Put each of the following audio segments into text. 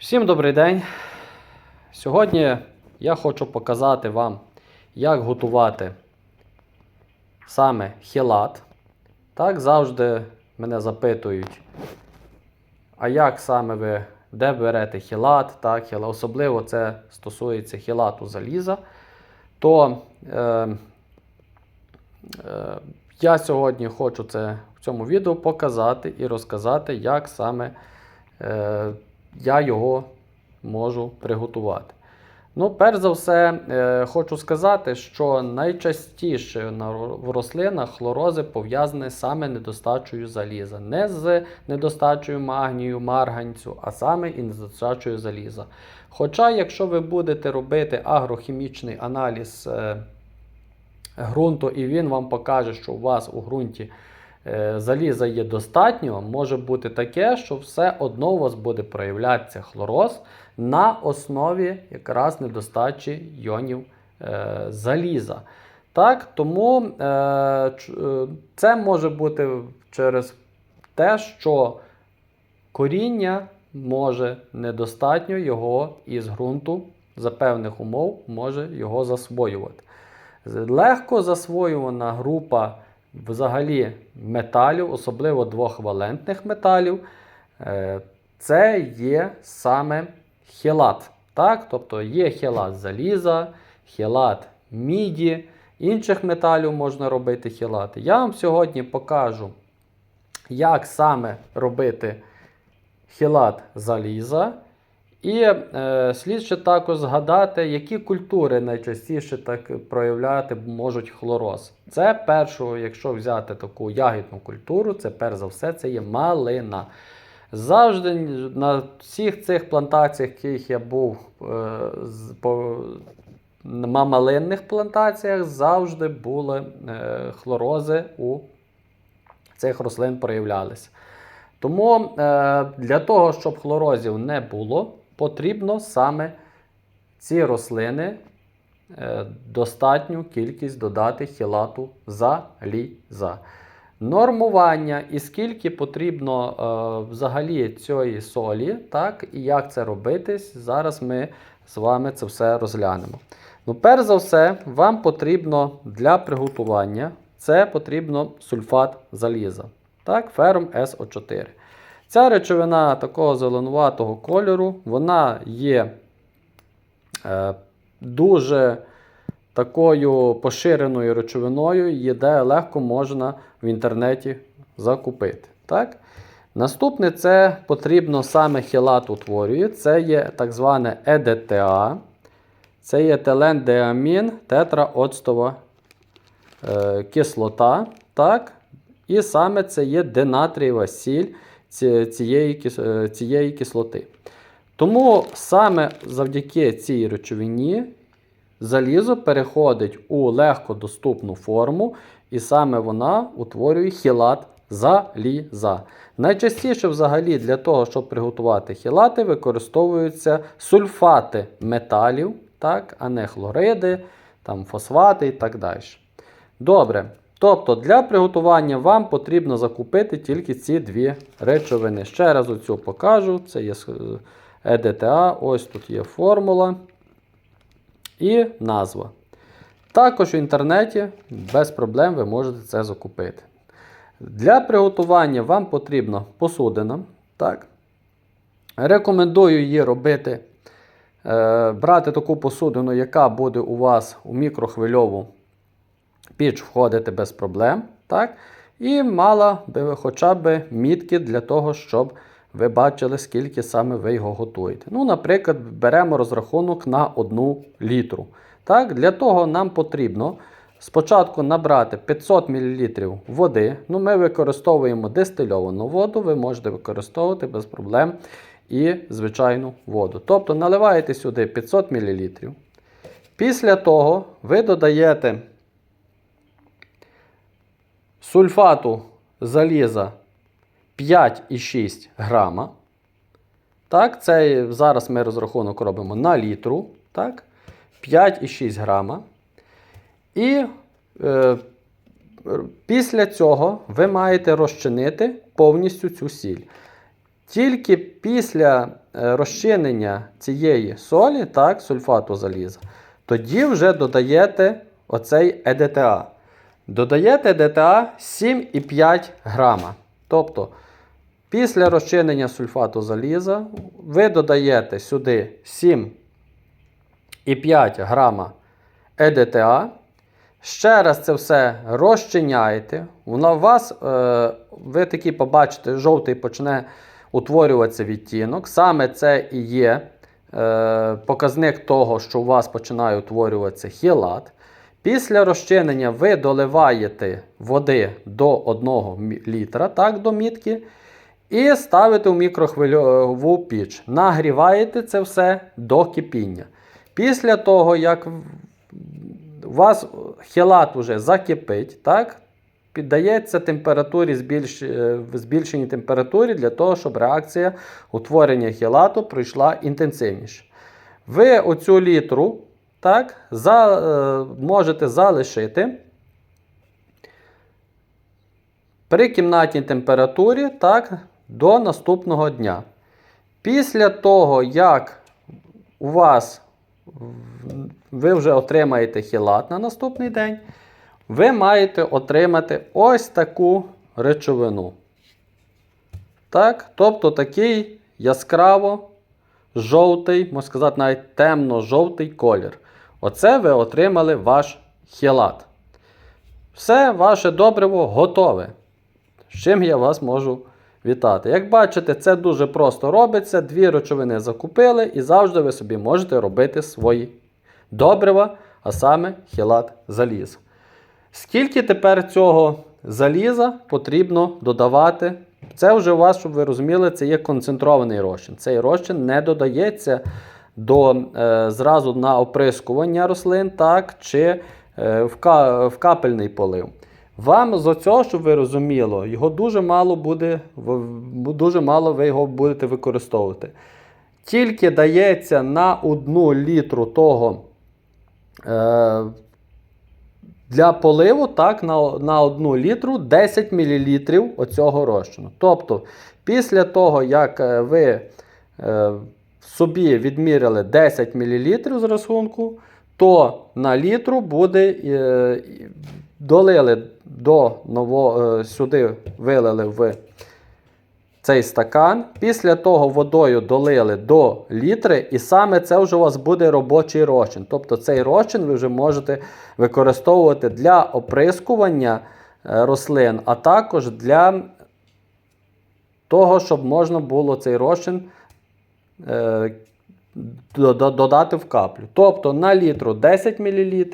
Всім добрий день. Сьогодні я хочу показати вам, як готувати саме хілат. Так, завжди мене запитують, а як саме ви де берете хілат, так, хіла- особливо це стосується хілату заліза. То е, е, я сьогодні хочу це в цьому відео показати і розказати, як саме е, я його можу приготувати. Ну, перш за все, е, хочу сказати, що найчастіше на в рослинах хлорози пов'язані саме недостачею заліза. Не з недостачею магнію, марганцю, а саме і недостачею заліза. Хоча, якщо ви будете робити агрохімічний аналіз е, ґрунту, і він вам покаже, що у вас у ґрунті заліза є достатньо, може бути таке, що все одно у вас буде проявлятися хлороз на основі якраз недостачі йонів е, заліза. Так, тому е, е, це може бути через те, що коріння може недостатньо його із ґрунту за певних умов може його засвоювати. Легко засвоювана група взагалі металів, особливо двохвалентних металів, е, це є саме хелат. Так? Тобто є хелат заліза, хелат міді, інших металів можна робити хелати. Я вам сьогодні покажу, як саме робити хілат заліза. І е, слід ще також згадати, які культури найчастіше так проявляти можуть хлороз. Це першу, якщо взяти таку ягідну культуру, це перш за все це є малина. Завжди на всіх цих плантаціях, яких я був е, по, на малинних плантаціях, завжди були е, хлорози у цих рослин проявлялися. Тому е, для того, щоб хлорозів не було, потрібно саме ці рослини е, достатню кількість додати хілату заліза. Нормування і скільки потрібно е, взагалі цієї солі, так, і як це робити, зараз ми з вами це все розглянемо. Ну, перш за все, вам потрібно для приготування це потрібно сульфат заліза. Так, ферум СО4. Ця речовина такого зеленуватого кольору, вона є е, дуже такою поширеною речовиною, де легко можна в інтернеті закупити. Так? Наступне це потрібно саме хілат утворює. Це є так зване ЕДТА. Це є телендеамін тетраоцтова е, кислота. Так? І саме це є денатрієва сіль цієї, е, цієї кислоти. Тому саме завдяки цій речовині залізо переходить у легкодоступну форму, і саме вона утворює хілат заліза. Найчастіше взагалі для того, щоб приготувати хілати, використовуються сульфати металів, так, а не хлориди, там, фосфати і так далі. Добре. Тобто для приготування вам потрібно закупити тільки ці дві речовини. Ще раз оцю покажу. Це є е, ЕДТА, ось тут є формула і назва. Також в інтернеті без проблем ви можете це закупити. Для приготування вам потрібна посудина. Так. Рекомендую її робити, е, брати таку посудину, яка буде у вас у мікрохвильову піч входити без проблем. Так? І мала би хоча б мітки для того, щоб ви бачили, скільки саме ви його готуєте. Ну, наприклад, беремо розрахунок на 1 літру. Так? Для того нам потрібно спочатку набрати 500 мл води. Ну, Ми використовуємо дистильовану воду, ви можете використовувати без проблем і звичайну воду. Тобто наливаєте сюди 500 мл. Після того ви додаєте сульфату заліза 5,6 грама. Так, це зараз ми розрахунок робимо на літру. Так, 5,6 грама. І е, після цього ви маєте розчинити повністю цю сіль. Тільки після е, розчинення цієї солі, так, сульфату заліза, тоді вже додаєте оцей ЕДТА. Додаєте ЕДТА 7,5 грама. Тобто, після розчинення сульфату заліза ви додаєте сюди 7,5 грама ЕДТА. Ще раз це все розчиняєте. Вона у вас, е, ви такі побачите, жовтий почне утворюватися відтінок. Саме це і є е, показник того, що у вас починає утворюватися хілат. Після розчинення ви доливаєте води до 1 літра, так, до мітки, і ставите в мікрохвильову піч. Нагріваєте це все до кипіння. Після того, як у вас хілат вже закипить, так? Піддається температурі збільш... е, збільшеній температурі для того, щоб реакція утворення хілату пройшла інтенсивніше. Ви оцю літру так, за, е, можете залишити при кімнатній температурі так, до наступного дня. Після того, як у вас ви вже отримаєте хілат на наступний день, ви маєте отримати ось таку речовину. Так? Тобто такий яскраво жовтий, можна сказати, навіть темно-жовтий колір. Оце ви отримали ваш хілат. Все, ваше добриво готове. З чим я вас можу вітати. Як бачите, це дуже просто робиться. Дві речовини закупили, і завжди ви собі можете робити свої добрива, а саме хілат заліза. Скільки тепер цього заліза потрібно додавати? Це вже у вас, щоб ви розуміли, це є концентрований розчин. Цей розчин не додається до, е, зразу на оприскування рослин, так, чи е, в, ка- в капельний полив. Вам з цього, щоб ви розуміло, його дуже мало буде, дуже мало ви його будете використовувати. Тільки дається на одну літру того е, для поливу так, на, на 1 літру 10 мл оцього розчину. Тобто, після того, як е, ви е, собі відміряли 10 мл з рахунку, то на літру буде е, долили до ново, е, сюди вилили в цей стакан. Після того водою долили до літри, і саме це вже у вас буде робочий розчин. Тобто цей розчин ви вже можете використовувати для оприскування е, рослин, а також для того, щоб можна було цей розчин додати в каплю. Тобто на літру 10 мл,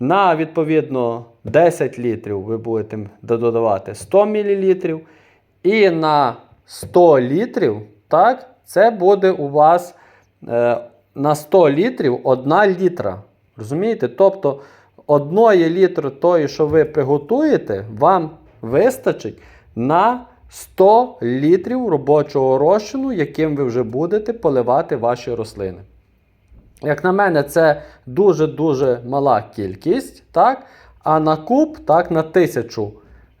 на відповідно 10 літрів ви будете додавати 100 мл. І на 100 літрів, так, це буде у вас е, на 100 літрів 1 літра. Розумієте? Тобто одної літри тої, що ви приготуєте, вам вистачить на 100 літрів робочого розчину, яким ви вже будете поливати ваші рослини. Як на мене, це дуже-дуже мала кількість, так? а на куб, так, на 1000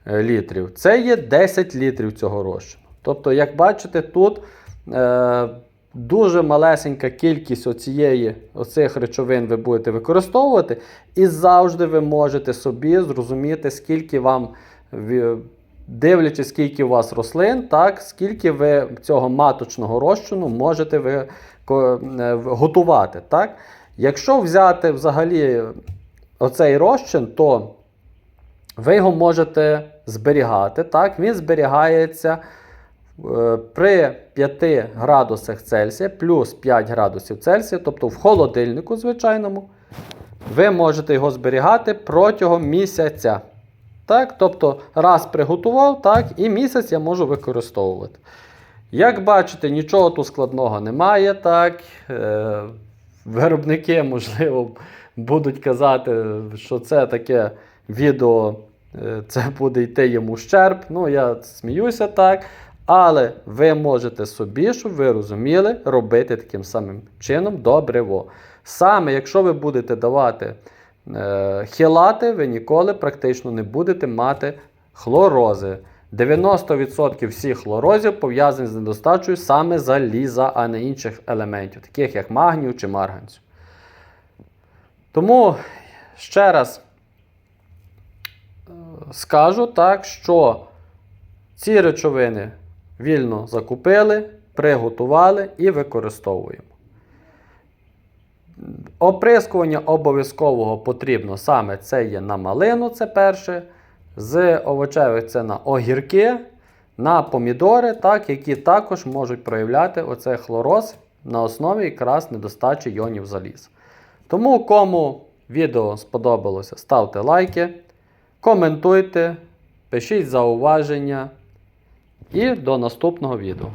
е, літрів. Це є 10 літрів цього розчину. Тобто, як бачите, тут е, дуже малесенька кількість оцієї, оцих речовин ви будете використовувати, і завжди ви можете собі зрозуміти, скільки вам, дивлячись, скільки у вас рослин, так, скільки ви цього маточного розчину можете ви, е, готувати. Так? Якщо взяти взагалі оцей розчин, то ви його можете зберігати. Так? Він зберігається е, при 5 градусах Цельсія плюс 5 градусів Цельсія, тобто в холодильнику звичайному, ви можете його зберігати протягом місяця. Так? Тобто раз приготував, так, і місяць я можу використовувати. Як бачите, нічого тут складного немає. Так? Е, виробники, можливо, будуть казати, що це таке відео, е, це буде йти йому ущерб. Ну, я сміюся так. Але ви можете собі, щоб ви розуміли, робити таким самим чином добриво. Саме, якщо ви будете давати хілати, ви ніколи практично не будете мати хлорози. 90% всіх хлорозів пов'язані з недостачею саме заліза, а не інших елементів, таких як магнію чи марганцю. Тому ще раз е, скажу так, що ці речовини вільно закупили, приготували і використовуємо. Оприскування обов'язкового потрібно саме це є на малину, це перше. З овочевих це на огірки, на помідори, так, які також можуть проявляти оцей хлороз на основі якраз недостачі іонів заліза. Тому, кому відео сподобалося, ставте лайки, коментуйте, пишіть зауваження і до наступного відео.